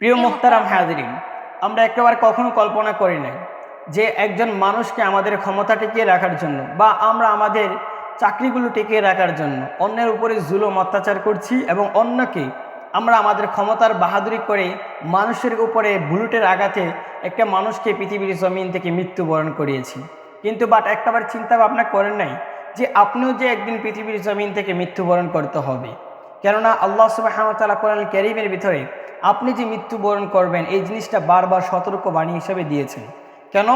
প্রিয় মুখতারাম হাজরিন, আমরা একেবারে কখনো কল্পনা করি নাই যে একজন মানুষকে আমাদের ক্ষমতা টিকিয়ে রাখার জন্য বা আমরা আমাদের চাকরিগুলো টিকিয়ে রাখার জন্য অন্যের উপরে জুলুম অত্যাচার করছি এবং অন্যকে আমরা আমাদের ক্ষমতার বাহাদুরি করে মানুষের উপরে বুলেটের আঘাতে একটা মানুষকে পৃথিবীর জমিন থেকে মৃত্যুবরণ করিয়েছি। কিন্তু বাট একটাবার চিন্তা ভাবনা করেন নাই যে আপনিও যে একদিন পৃথিবীর জমিন থেকে মৃত্যুবরণ করতে হবে। কেননা আল্লাহ সুবাহতালা কোরআন ক্যারিমের ভিতরে আপনি যে মৃত্যুবরণ করবেন, এই জিনিসটা বারবার সতর্ক বাণী হিসেবে দিয়েছেন। কেন?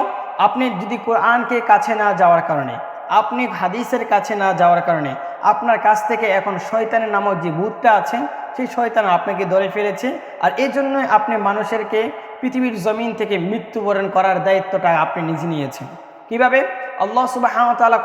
আপনি যদি কোরআনকে কাছে না যাওয়ার কারণে, আপনি হাদিসের কাছে না যাওয়ার কারণে, আপনার কাছ থেকে এখন শয়তানের নামক যে ভূতটা আছে, সেই শয়তান আপনাকে ধরে ফেলেছে, আর এই জন্যই আপনি মানুষেরকে পৃথিবীর জমিন থেকে মৃত্যুবরণ করার দায়িত্বটা আপনি নিজে নিয়েছেন। কীভাবে? আল্লাহ সুবাহ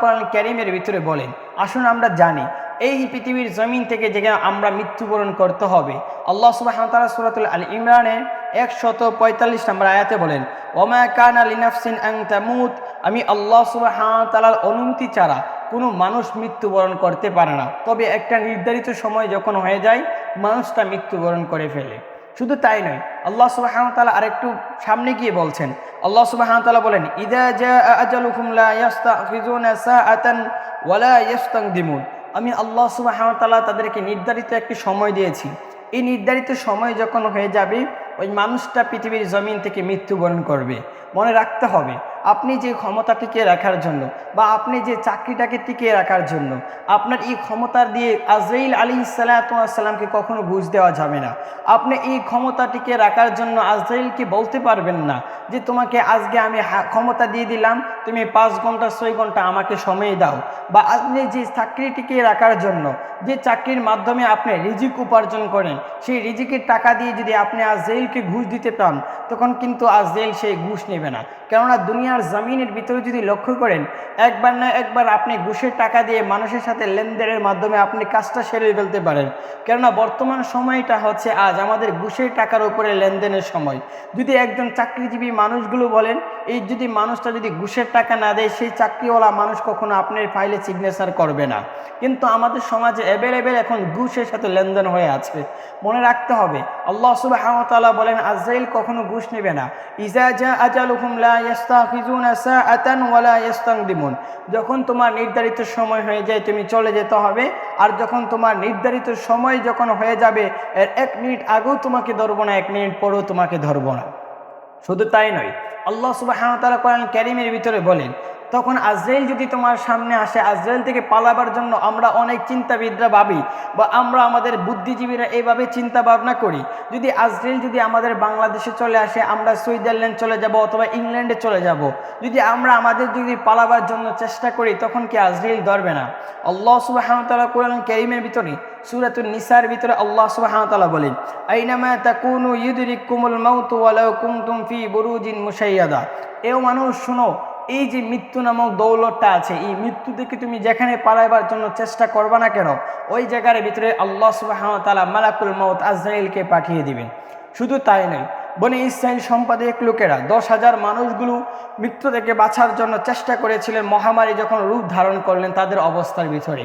কোরআন ক্যারিমের ভিতরে বলেন, আসুন আমরা জানি এই পৃথিবীর জমিন থেকে যেখানে আমরা মৃত্যুবরণ করতে হবে, আল্লাহ সুবাহ তালা সুরাতুল আল ইমরানের একশত পঁয়তাল্লিশ নম্বর আয়াতে বলেন, ওমা কান আল ইনাফসিন আং তামুত আমি আল্লাহ সুবাহ তালার অনুমতি ছাড়া কোনো মানুষ মৃত্যুবরণ করতে পারে না। তবে একটা নির্ধারিত সময় যখন হয়ে যায়, মানুষটা মৃত্যুবরণ করে ফেলে। শুধু তাই নয়, আল্লাহ সুবাহতালা আরেকটু সামনে গিয়ে বলছেন, আল্লাহ সুবাহতালা বলেন, ইদা জা আজালুকুম লা ইয়াস্তাখিজুনা সাআতান ওয়ালা ইয়াস্তাকদিমুন আমি আল্লাহ সুবাহতাল্লাহ তাদেরকে নির্ধারিত একটি সময় দিয়েছি। এই নির্ধারিত সময় যখন হয়ে যাবে, ওই মানুষটা পৃথিবীর জমিন থেকে মৃত্যুবরণ করবে। মনে রাখতে হবে আপনি যে ক্ষমতা টিকিয়ে রাখার জন্য বা আপনি যে চাকরিটাকে টিকিয়ে রাখার জন্য, আপনার এই ক্ষমতা দিয়ে আজরাইল আলী সাল্লাতামকে কখনো বুঝ দেওয়া যাবে না। আপনি এই ক্ষমতা টিকিয়ে রাখার জন্য আজরাইলকে বলতে পারবেন না যে, তোমাকে আজকে আমি ক্ষমতা দিয়ে দিলাম, তুমি পাঁচ ঘণ্টা, ছয় ঘণ্টা আমাকে সময় দাও। বা আপনি যে চাকরি টিকিয়ে রাখার জন্য, যে চাকরির মাধ্যমে আপনি রিজিক উপার্জন করেন, সেই রিজিকের টাকা দিয়ে যদি আপনি আজরাইলকে ঘুষ দিতে পান, তখন কিন্তু আজরাইল সেই ঘুষ নেবে না। কেননা দুনিয়ার জমিনের ভিতরে যদি লক্ষ্য করেন, একবার না একবার আপনি ঘুষের টাকা দিয়ে মানুষের সাথে লেনদেনের মাধ্যমে আপনি কাজটা সেরে ফেলতে পারেন। কেননা বর্তমান সময়টা হচ্ছে আজ আমাদের ঘুষের টাকার উপরে লেনদেনের সময়। যদি একজন চাকরিজীবী মানুষগুলো বলেন, এই যদি মানুষটা যদি ঘুষের টাকা না দেয়, সেই চাকরিওয়ালা মানুষ কখনো আপনার ফাইলে সিগনেচার করবে না। কিন্তু আমাদের সমাজে অ্যাভেলেবেল এখন ঘুষের সাথে লেনদেন হয়ে আছে। মনে রাখতে হবে, আল্লাহ সুবাহ বলেন, আজরাইল কখনো ঘুষ নেবে না। ইজা জা আজালুহুম লা যখন তোমার নির্ধারিত সময় হয়ে যায়, তুমি চলে যেতে হবে। আর যখন তোমার নির্ধারিত সময় যখন হয়ে যাবে, এর এক মিনিট আগেও তোমাকে ধরবো না, এক মিনিট পরেও তোমাকে ধরবো না। শুধু তাই নয়, আল্লাহ সুবাহ তারা কোরআন ক্যারিমের ভিতরে বলেন তখন আজরাইল যদি তোমার সামনে আসে, আজরাইল থেকে পালাবার জন্য আমরা অনেক চিন্তাবিদরা ভাবি বা আমরা আমাদের বুদ্ধিজীবীরা এইভাবে চিন্তা ভাবনা করি। যদি আজরাইল যদি আমাদের বাংলাদেশে চলে আসে, আমরা সুইজারল্যান্ড চলে যাব অথবা ইংল্যান্ডে চলে যাব। যদি আমরা আমাদের যদি পালাবার জন্য চেষ্টা করি, তখন কি আজরাইল ধরবে না? আল্লাহ সুবাহতালা কোরআন ক্যারিমের ভিতরে সুরাতুল নিসার ভিতরে আল্লাহ সুবাহতালা বলেন, আইনামা তাকুনু ইউদরিক মাউতু ওয়ালাউ কুমতুম ফি বুরুজিন মুশাইয়াদা। এও মানুষ, শুনো এই যে মৃত্যু নামক দৌলতটা আছে, এই মৃত্যু থেকে তুমি যেখানে পালাইবার জন্য চেষ্টা করবা না কেন, ওই জায়গার ভিতরে আল্লাহ সুবাহতালা মালাকুল মত আজরাইলকে পাঠিয়ে দিবেন। শুধু তাই নয়, বনে ইসরায়েল সম্পাদক লোকেরা দশ হাজার মানুষগুলো মৃত্যু থেকে বাঁচার জন্য চেষ্টা করেছিলেন, মহামারী যখন রূপ ধারণ করলেন তাদের অবস্থার ভিতরে।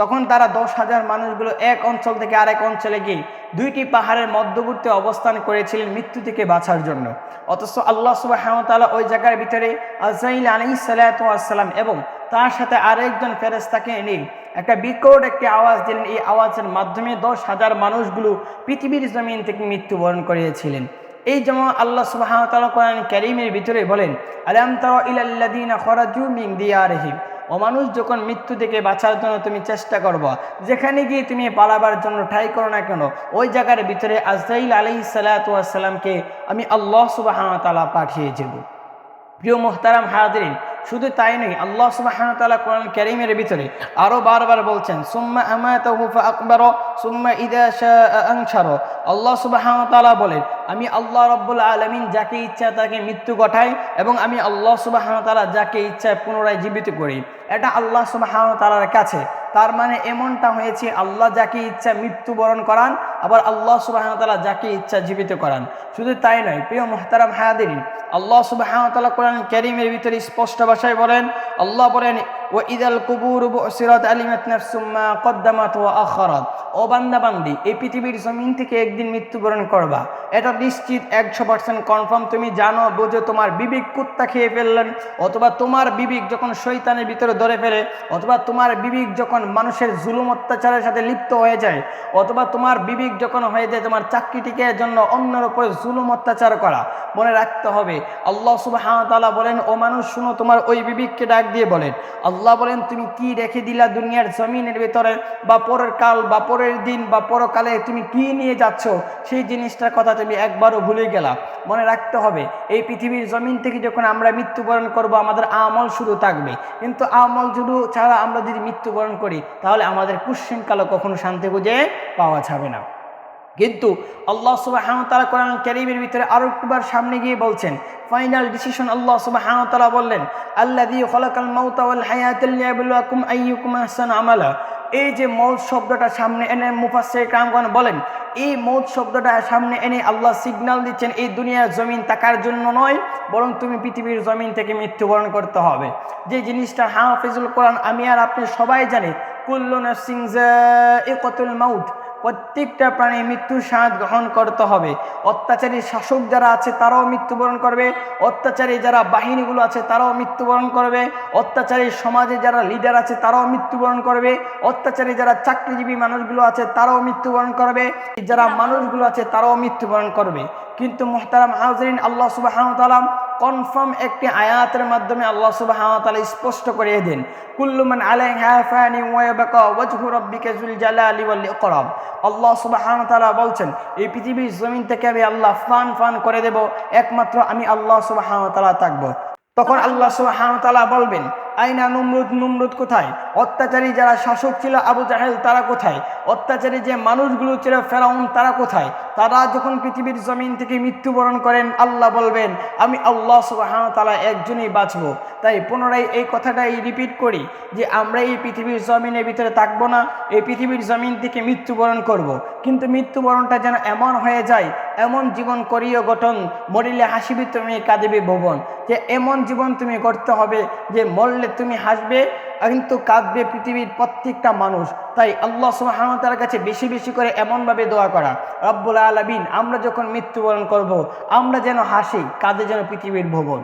তখন তারা দশ হাজার মানুষগুলো এক অঞ্চল থেকে আরেক অঞ্চলে গিয়ে দুইটি পাহাড়ের মধ্যবর্তী অবস্থান করেছিলেন মৃত্যু থেকে বাঁচার জন্য। অথচ আল্লাহ সুবাহতালা ওই জায়গার ভিতরে আজাইল আলী সাল্লাম এবং তার সাথে আরেকজন ফেরেস্তাকে এনে একটা বিকট একটি আওয়াজ দিলেন। এই আওয়াজের মাধ্যমে দশ হাজার মানুষগুলো পৃথিবীর জমিন থেকে মৃত্যুবরণ করিয়েছিলেন। এই যেমন আল্লাহ সুবাহতালা কোরআন ক্যারিমের ভিতরে বলেন, আলাম তারা ইলাল্লাদিনা খরাজু মিং দিয়ারহিম। ও মানুষ যখন মৃত্যু থেকে বাঁচার জন্য তুমি চেষ্টা করব, যেখানে গিয়ে তুমি পালাবার জন্য ট্রাই করো না কেন, ওই জায়গার ভিতরে আজরাইল আলি সাল্লাতামকে আমি আল্লাহ সুবাহ তালা পাঠিয়ে যাব প্রিয় মোহতারাম হাজরিন, শুধু তাই নয়, আল্লাহ সুবাহতালা কোরআন ক্যারিমের ভিতরে আরও বারবার বলছেন, সুম্মা আমাতাহুফা আকবর সুম্মা ইদা শাহ আল্লাহ সুবাহতালা বলেন আমি আল্লাহ রব্বুল আলমিন যাকে ইচ্ছা তাকে মৃত্যু ঘটাই এবং আমি আল্লাহ সুবাহতালা যাকে ইচ্ছা পুনরায় জীবিত করি। এটা আল্লাহ সুবাহতালার কাছে। তার মানে এমনটা হয়েছে, আল্লাহ যাকে ইচ্ছা মৃত্যুবরণ করান, আবার আল্লাহ সুবাহতালা যাকে ইচ্ছা জীবিত করান। শুধু তাই নয়, প্রিয় মোহতারাম হায়াদিন, আল্লাহ সুবাহতালা কোরআন ক্যারিমের ভিতরে স্পষ্ট ভাষায় বলেন, আল্লাহ বলেন ইদাল কুবুর সিরাত আলিমাত নাফসুম্মা কদ্দামাত ও আখরাত। ও বান্দা বান্দি এই পৃথিবীর জমিন থেকে একদিন মৃত্যুবরণ করবা। এটা নিশ্চিত, একশো পার্সেন্ট কনফার্ম তুমি জানো, বোঝো তোমার বিবেক কুত্তা খেয়ে ফেললেন, অথবা তোমার বিবেক যখন শৈতানের ভিতরে ধরে ফেলে, অথবা তোমার বিবেক যখন মানুষের জুলুম অত্যাচারের সাথে লিপ্ত হয়ে যায়, অথবা তোমার বিবেক যখন হয়ে যায় তোমার চাকরিটিকে জন্য অন্যের উপরে জুলুম অত্যাচার করা। মনে রাখতে হবে, আল্লাহ সুবাহ বলেন, ও মানুষ, শুনো তোমার ওই বিবেককে ডাক দিয়ে বলেন আল্লাহ বলেন, তুমি কি রেখে দিলা দুনিয়ার জমিনের ভেতরে? বা পরের কাল, বা পরের দিন, বা পরকালে তুমি কি নিয়ে যাচ্ছ? সেই জিনিসটার কথা তুমি একবারও ভুলে গেলা। মনে রাখতে হবে, এই পৃথিবীর জমিন থেকে যখন আমরা মৃত্যুবরণ করব, আমাদের আমল শুরু থাকবে। কিন্তু আমল শুধু ছাড়া আমরা যদি মৃত্যুবরণ করি, তাহলে আমাদের কুশ্চিনকালও কখনো শান্তি খুঁজে পাওয়া যাবে না। কিন্তু আল্লাহ সুবাহ তালা কোরআন ক্যারিমের ভিতরে আরও একবার সামনে গিয়ে বলছেন, ফাইনাল ডিসিশন আল্লাহ সুবাহ তালা বললেন আল্লাহ দিয়ে খলাকাল মাউতাওয়াল হায়াতুল্লাহুম আইয়ুকুম আহসান আমালা। এই যে মৌত শব্দটা সামনে এনে মুফাসের কামগণ বলেন, এই মৌত শব্দটা সামনে এনে আল্লাহ সিগন্যাল দিচ্ছেন, এই দুনিয়ার জমিন তাকার জন্য নয়, বরং তুমি পৃথিবীর জমিন থেকে মৃত্যুবরণ করতে হবে। যে জিনিসটা হাফিজুল কোরআন, আমি আর আপনি সবাই জানি, কুল্লু এ কতুল মাউত। প্রত্যেকটা প্রাণী মৃত্যুর স্বাদ গ্রহণ করতে হবে। অত্যাচারী শাসক যারা আছে, তারাও মৃত্যুবরণ করবে। অত্যাচারী যারা বাহিনীগুলো আছে, তারাও মৃত্যুবরণ করবে। অত্যাচারী সমাজে যারা লিডার আছে, তারাও মৃত্যুবরণ করবে। অত্যাচারী যারা চাকরিজীবী মানুষগুলো আছে, তারাও মৃত্যুবরণ করবে। যারা মানুষগুলো আছে, তারাও মৃত্যুবরণ করবে। কিন্তু মোহতারাম হাজরিন, আল্লাহ সুবাহ কনফার্ম একটি আয়াতের মাধ্যমে আল্লাহ সুবাহ স্পষ্ট করিয়ে দিন কুল্লুমান আলাই হ্যাফানি ওয়াবাকা ওয়াজহু রাব্বিকা যুল জালালি ওয়াল ইকরাম। আল্লাহ সুবহানাহু তাআলা বলছেন, এই পৃথিবীর জমিন থেকে আমি আল্লাহ ফান ফান করে দেব, একমাত্র আমি আল্লাহ সুবহানাহু তাআলা থাকব। তখন আল্লাহ সুবহানাহু তাআলা বলবেন আইনা নুমরুদ নুমরুদ কোথায়? অত্যাচারী যারা শাসক ছিল আবু জাহেল, তারা কোথায়? অত্যাচারী যে মানুষগুলো ছিল, ফেরাউন, তারা কোথায়? তারা যখন পৃথিবীর জমিন থেকে মৃত্যুবরণ করেন, আল্লাহ বলবেন, আমি আল্লাহ সুবাহ তালা একজনই বাঁচবো। তাই পুনরায় এই কথাটাই রিপিট করি, যে আমরা এই পৃথিবীর জমিনের ভিতরে থাকব না, এই পৃথিবীর জমিন থেকে মৃত্যুবরণ করব। কিন্তু মৃত্যুবরণটা যেন এমন হয়ে যায়, এমন জীবন করিও গঠন, মরিলে হাসিবি তুমি কাঁদিবি ভুবন। যে এমন জীবন তুমি করতে হবে, যে মরলে তুমি হাসবে, কিন্তু কাঁদবে পৃথিবীর প্রত্যেকটা মানুষ। তাই আল্লাহ সুহামতার কাছে বেশি বেশি করে এমনভাবে দোয়া করা, রব্বুল আলমিন, আমরা যখন মৃত্যুবরণ করব, আমরা যেন হাসি, কাঁদে যেন পৃথিবীর ভুবন।